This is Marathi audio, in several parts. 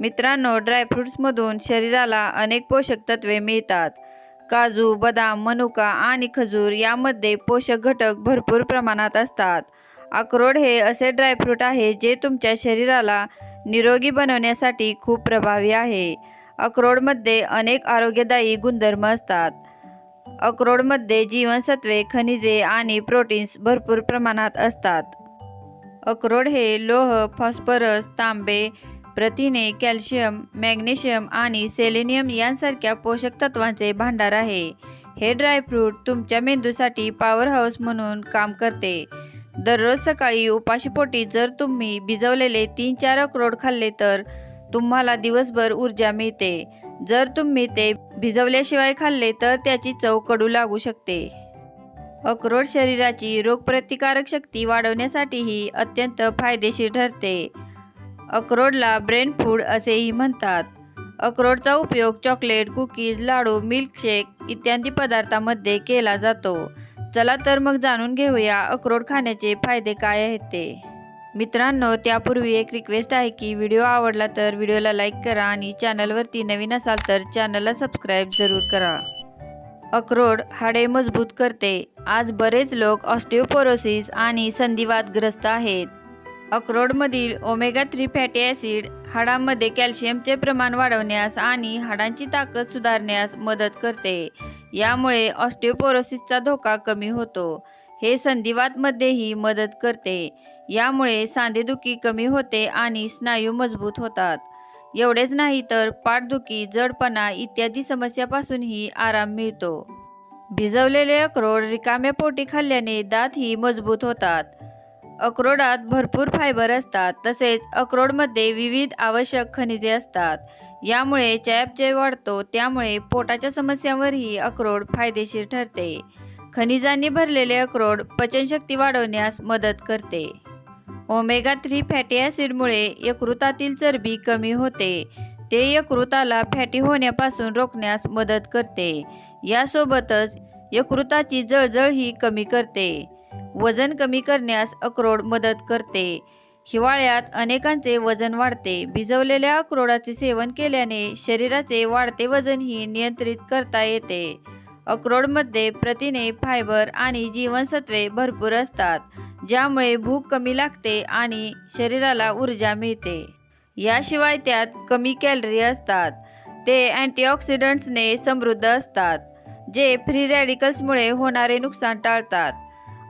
मित्रांनो ड्रायफ्रुट्समधून शरीराला अनेक पोषक तत्वे मिळतात. काजू बदाम मनुका आणि खजूर यामध्ये पोषक घटक भरपूर प्रमाणात असतात. अक्रोड हे असे ड्रायफ्रूट आहे जे तुमच्या शरीराला निरोगी बनवण्यासाठी खूप प्रभावी आहे. अक्रोडमध्ये अनेक आरोग्यदायी गुणधर्म असतात. अक्रोडमध्ये जीवनसत्वे खनिजे आणि प्रोटीन्स भरपूर प्रमाणात असतात. अक्रोड हे लोह फॉस्फरस तांबे प्रथिने कॅल्शियम मॅग्नेशियम आणि सेलेनियम यांसारख्या पोषक तत्वांचे भांडार आहे. हे ड्रायफ्रूट तुमच्या मेंदूसाठी पॉवर हाऊस म्हणून काम करते. दररोज सकाळी उपाशीपोटी जर तुम्ही भिजवलेले तीन चार अक्रोड खाल्ले तर तुम्हाला दिवसभर ऊर्जा मिळते. जर तुम्ही ते भिजवल्याशिवाय खाल्ले तर त्याची चव कडू लागू शकते. अक्रोड शरीराची रोगप्रतिकारक शक्ती वाढवण्यासाठीही अत्यंत फायदेशीर ठरते. अक्रोडला ब्रेन फूड असेही म्हणतात. अक्रोडचा उपयोग चॉकलेट कुकीज लाडू मिल्कशेक इत्यादी पदार्थांमध्ये केला जातो. चला तर मग जाणून घेऊया अक्रोड खाण्याचे फायदे काय आहेत ते. मित्रांनो त्यापूर्वी एक रिक्वेस्ट आहे की व्हिडिओ आवडला तर व्हिडिओला लाईक करा आणि चॅनलवरती नवीन असाल तर चॅनलला सबस्क्राईब जरूर करा. अक्रोड हाडे मजबूत करते. आज बरेच लोक ऑस्टिओपोरोसिस आणि संधिवातग्रस्त आहेत. अक्रोडमधील ओमेगा थ्री फॅटी ॲसिड हाडांमध्ये कॅल्शियमचे प्रमाण वाढवण्यास आणि हाडांची ताकद सुधारण्यास मदत करते. यामुळे ऑस्टिओपोरोसिसचा धोका कमी होतो. हे संधिवातमध्येही मदत करते. यामुळे सांधेदुखी कमी होते आणि स्नायू मजबूत होतात. एवढेच नाही तर पाठदुखी जडपणा इत्यादी समस्यापासूनही आराम मिळतो. भिजवलेले अक्रोड रिकाम्या पोटी खाल्ल्याने दातही मजबूत होतात. अक्रोडात भरपूर फायबर असतात तसेच अक्रोडमध्ये विविध आवश्यक खनिजे असतात. यामुळे चयापचय वाढतो त्यामुळे पोटाच्या समस्यांवरही अक्रोड फायदेशीर ठरते. खनिजांनी भरलेले अक्रोड पचनशक्ती वाढवण्यास मदत करते. ओमेगा थ्री फॅटी ॲसिडमुळे यकृतातील चरबी कमी होते. ते यकृताला फॅटी होण्यापासून रोखण्यास मदत करते. यासोबतच यकृताची जळजळही कमी करते. वजन कमी करण्यास अक्रोड मदत करते. हिवाळ्यात अनेकांचे वजन वाढते. भिजवलेल्या अक्रोडाचे सेवन केल्याने शरीराचे वाढते वजनही नियंत्रित करता येते. अक्रोडमध्ये प्रथिने फायबर आणि जीवनसत्वे भरपूर असतात ज्यामुळे भूक कमी लागते आणि शरीराला ऊर्जा मिळते. याशिवाय त्यात कमी कॅलरी असतात. ते अँटीऑक्सिडंट्सने समृद्ध असतात जे फ्री रॅडिकल्समुळे होणारे नुकसान टाळतात.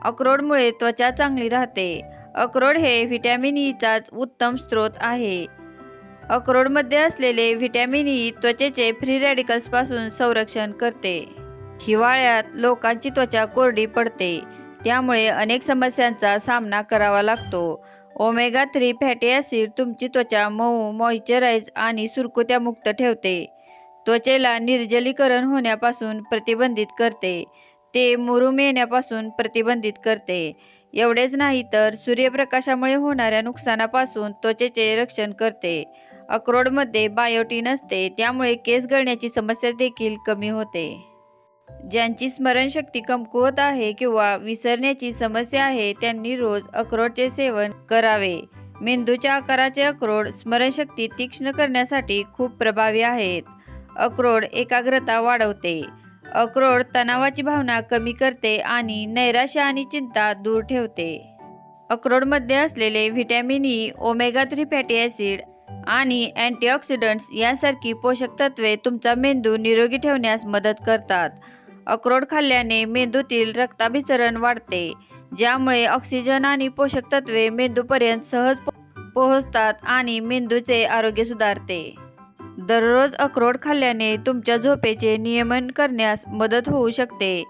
अक्रोडमुळे त्वचा चांगली राहते. अक्रोड हे व्हिटॅमिन e ईचाच उत्तम स्रोत आहे. अक्रोडमध्ये असलेले व्हिटॅमिन ई त्वचेचे फ्री रॅडिकल्सपासून संरक्षण करते. हिवाळ्यात लोकांची त्वचा कोरडी पडते. त्यामुळे अनेक समस्यांचा सामना करावा लागतो. ओमेगा थ्री फॅटी ॲसिड तुमची त्वचा मऊ मॉइश्चराईज आणि सुरकुत्यामुक्त ठेवते. त्वचेला निर्जलीकरण होण्यापासून प्रतिबंधित करते. ते मुरुम येण्यापासून प्रतिबंधित करते. एवढेच नाही तर सूर्यप्रकाशामुळे होणाऱ्या नुकसानापासून त्वचेचे रक्षण करते. अक्रोडमध्ये बायोटीन असते त्यामुळे केस गळण्याची समस्या देखील कमी होते. ज्यांची स्मरणशक्ती कमकुवत आहे किंवा विसरण्याची समस्या आहे त्यांनी रोज अक्रोडचे सेवन करावे. मेंदूच्या आकाराचे अक्रोड स्मरणशक्ती तीक्ष्ण करण्यासाठी खूप प्रभावी आहेत. अक्रोड एकाग्रता वाढवते. अक्रोड तणावाची भावना कमी करते आणि नैराश्य आणि चिंता दूर ठेवते. अक्रोडमध्ये असलेले vitamin E omega three fatty acid आणि अँटीऑक्सिडंट्स यांसारखी पोषक तत्वे तुमचा मेंदू निरोगी ठेवण्यास मदत करतात. अक्रोड खाल्ल्याने मेंदूतील रक्ताभिसरण वाढते ज्यामुळे ऑक्सिजन आणि पोषक तत्वे मेंदूपर्यंत सहज पोहोचतात आणि मेंदूचे आरोग्य सुधारते. दररोज अक्रोड खाल्ल्याने तुमच्या झोपेचे नियमन करण्यास मदत होऊ शकते.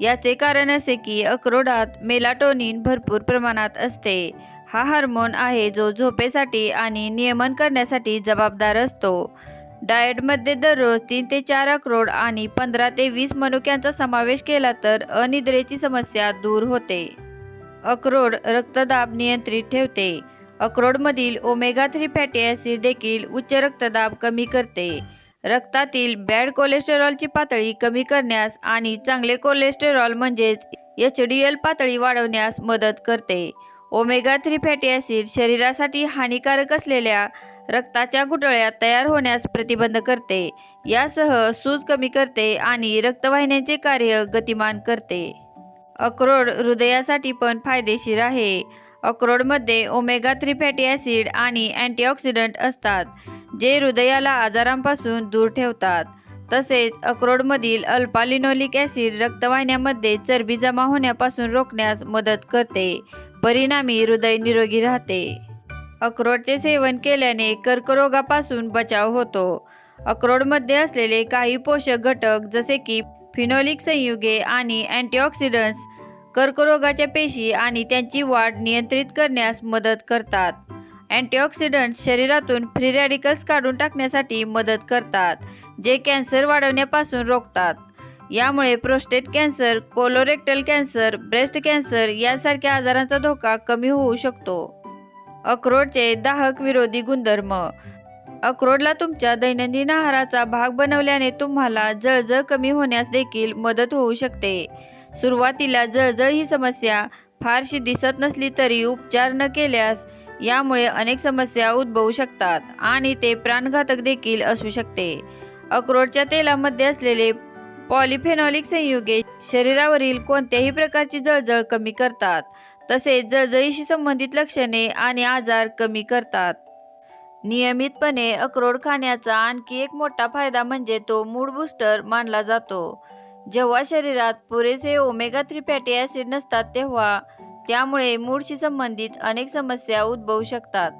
याचे कारण असे की अक्रोडात मेलाटोनिन भरपूर प्रमाणात असते. हा हार्मोन आहे जो झोपेसाठी आणि नियमन करण्यासाठी जबाबदार असतो. डाएटमध्ये दररोज तीन ते चार अक्रोड आणि पंधरा ते वीस मनुक्यांचा समावेश केला तर अनिद्रेची समस्या दूर होते. अक्रोड रक्तदाब नियंत्रित ठेवते. अक्रोडमधील ओमेगा थ्री फॅटी ॲसिड देखील उच्च रक्तदाब कमी करते. रक्तातील बॅड कोलेस्टेरॉलची पातळी कमी करण्यास आणि चांगले कोलेस्टेरॉल म्हणजेच एच डी एल पातळी वाढवण्यास मदत करते. ओमेगा थ्री फॅटी ॲसिड शरीरासाठी हानिकारक असलेल्या रक्ताच्या गुठळ्या तयार होण्यास प्रतिबंध करते. यासह सूज कमी करते आणि रक्तवाहिन्यांचे कार्य गतिमान करते. अक्रोड हृदयासाठी पण फायदेशीर आहे. अक्रोडमध्ये ओमेगा थ्री फॅटी ॲसिड आणि अँटीऑक्सिडंट असतात जे हृदयाला आजारांपासून दूर ठेवतात. तसेच अक्रोडमधील अल्पालिनोलिक ॲसिड रक्तवाहिन्यामध्ये चरबी जमा होण्यापासून रोखण्यास मदत करते. परिणामी हृदय निरोगी राहते. अक्रोडचे सेवन केल्याने कर्करोगापासून बचाव होतो. अक्रोडमध्ये असलेले काही पोषक घटक जसे की फिनोलिक संयुगे आणि अँटीऑक्सिडंट्स कर्करोगाच्या पेशी आणि त्यांची वाढ नियंत्रित करण्यास मदत करतात. अँटीऑक्सिडंट्स शरीरातून फ्री रॅडिकल्स काढून टाकण्यासाठी मदत करतात जे कॅन्सर वाढवण्यापासून रोखतात. यामुळे prostate cancer colorectal cancer breast cancer यासारख्या आजारांचा धोका कमी होऊ शकतो. अक्रोडचे दाहक विरोधी गुणधर्म. अक्रोडला तुमच्या दैनंदिन आहाराचा भाग बनवल्याने तुम्हाला जळजळ कमी होण्यास देखील मदत होऊ शकते. सुरुवातीला जळजळ ही समस्या फारशी दिसत नसली तरी उपचार न केल्यास यामुळे अनेक समस्या उद्भवू शकतात आणि ते प्राणघातक देखील असू शकते. अक्रोडच्या तेलामध्ये असलेले पॉलिफेनॉलिक संयुगे शरीरावरील कोणत्याही प्रकारची जळजळ कमी करतात तसेच जळजळीशी संबंधित लक्षणे आणि आजार कमी करतात. नियमितपणे अक्रोड खाण्याचा आणखी एक मोठा फायदा म्हणजे तो मूड बूस्टर मानला जातो. जेव्हा शरीरात पुरेसे ओमेगा थ्री फॅटी ॲसिड नसतात तेव्हा त्यामुळे मूडशी संबंधित अनेक समस्या उद्भवू शकतात.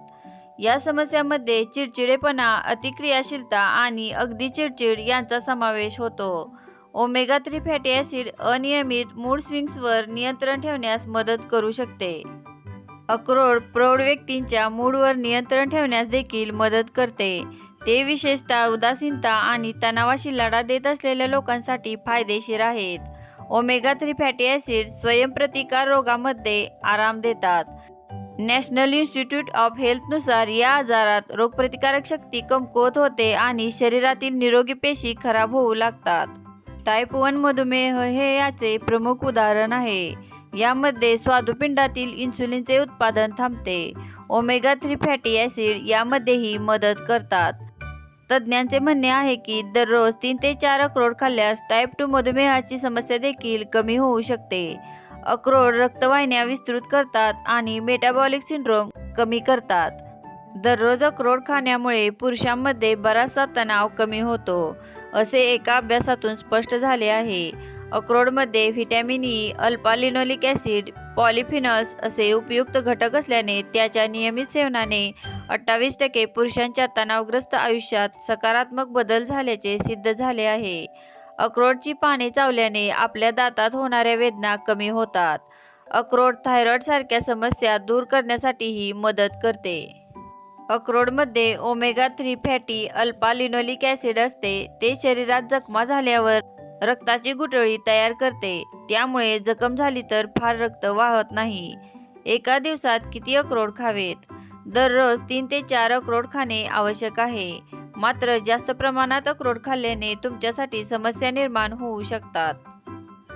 या समस्यामध्ये चिडचिडेपणा अतिक्रियाशीलता आणि अगदी चिडचिड यांचा समावेश होतो. ओमेगा थ्री फॅटी ॲसिड अनियमित मूड स्विंग्सवर नियंत्रण ठेवण्यास मदत करू शकते. अक्रोड प्रौढ व्यक्तींच्या मूडवर नियंत्रण ठेवण्यास देखील मदत करते. ते विशेषतः उदासीनता आणि तणावाशी लढा देत असलेल्या लोकांसाठी फायदेशीर आहेत. ओमेगा थ्री फॅटी ॲसिड स्वयंप्रतिकार रोगामध्ये आराम देतात. नॅशनल इन्स्टिट्यूट ऑफ हेल्थनुसार या आजारात रोगप्रतिकारक शक्ती कमकुवत होते आणि शरीरातील निरोगी पेशी खराब होऊ लागतात. टाईप वन मधुमेह हे याचे प्रमुख उदाहरण आहे. यामध्ये स्वादुपिंडातील इन्सुलिनचे उत्पादन थांबते. ओमेगा थ्री फॅटी ॲसिड यामध्येही मदत करतात. तज्ज्ञांचे म्हणणे आहे की दररोज तीन ते चार अक्रोड खाल्ल्यास टाईप टू मधुमेहाची समस्या देखील कमी होऊ शकते. अक्रोड रक्तवाहिन्या विस्तृत करतात आणि मेटाबॉलिक सिंड्रोम कमी करतात. दररोज अक्रोड खाण्यामुळे पुरुषांमध्ये बराचसा तणाव कमी होतो असे एका अभ्यासातून स्पष्ट झाले आहे. अक्रोडमध्ये vitamin E alpha linolenic acid polyphenols असे उपयुक्त घटक असल्याने त्याच्या नियमित सेवनाने अठ्ठावीस टक्के पुरुषांच्या तणावग्रस्त आयुष्यात सकारात्मक बदल झाल्याचे सिद्ध झाले आहे. अक्रोडची पाने चावल्याने आपल्या दातात होणाऱ्या वेदना कमी होतात. अक्रोड थायरॉईडसारख्या समस्या दूर करण्यासाठीही मदत करते. अक्रोडमध्ये omega three fatty alpha linolenic acid असते. ते शरीरात जखमा झाल्यावर रक्ताची गुटळी तयार करते. त्यामुळे जखम झाली तर फार रक्त वाहत नाही. एका दिवसात किती अक्रोड खावेत? दररोज तीन ते चार अक्रोड खाणे आवश्यक आहे. मात्र जास्त प्रमाणात अक्रोड खाल्ल्याने तुमच्यासाठी समस्या निर्माण होऊ शकतात.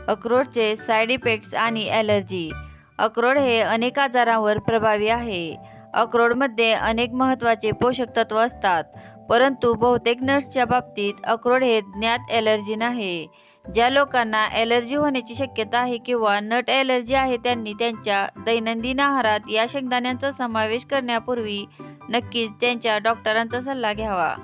अक्रोडचे साईड इफेक्ट्स आणि ॲलर्जी. अक्रोड हे अनेक आजारांवर प्रभावी आहे. अक्रोडमध्ये अनेक महत्त्वाचे पोषक तत्व असतात परंतु बहुतेक नट्सच्या बाबतीत अक्रोड हे ज्ञात ॲलर्जीन आहे ज्या लोकांना ॲलर्जी होण्याची शक्यता आहे किंवा नट ॲलर्जी आहे त्यांनी त्यांच्या दैनंदिन आहारात या शेंगदाण्यांचा समावेश करण्यापूर्वी नक्कीच त्यांच्या डॉक्टरांचा सल्ला घ्यावा.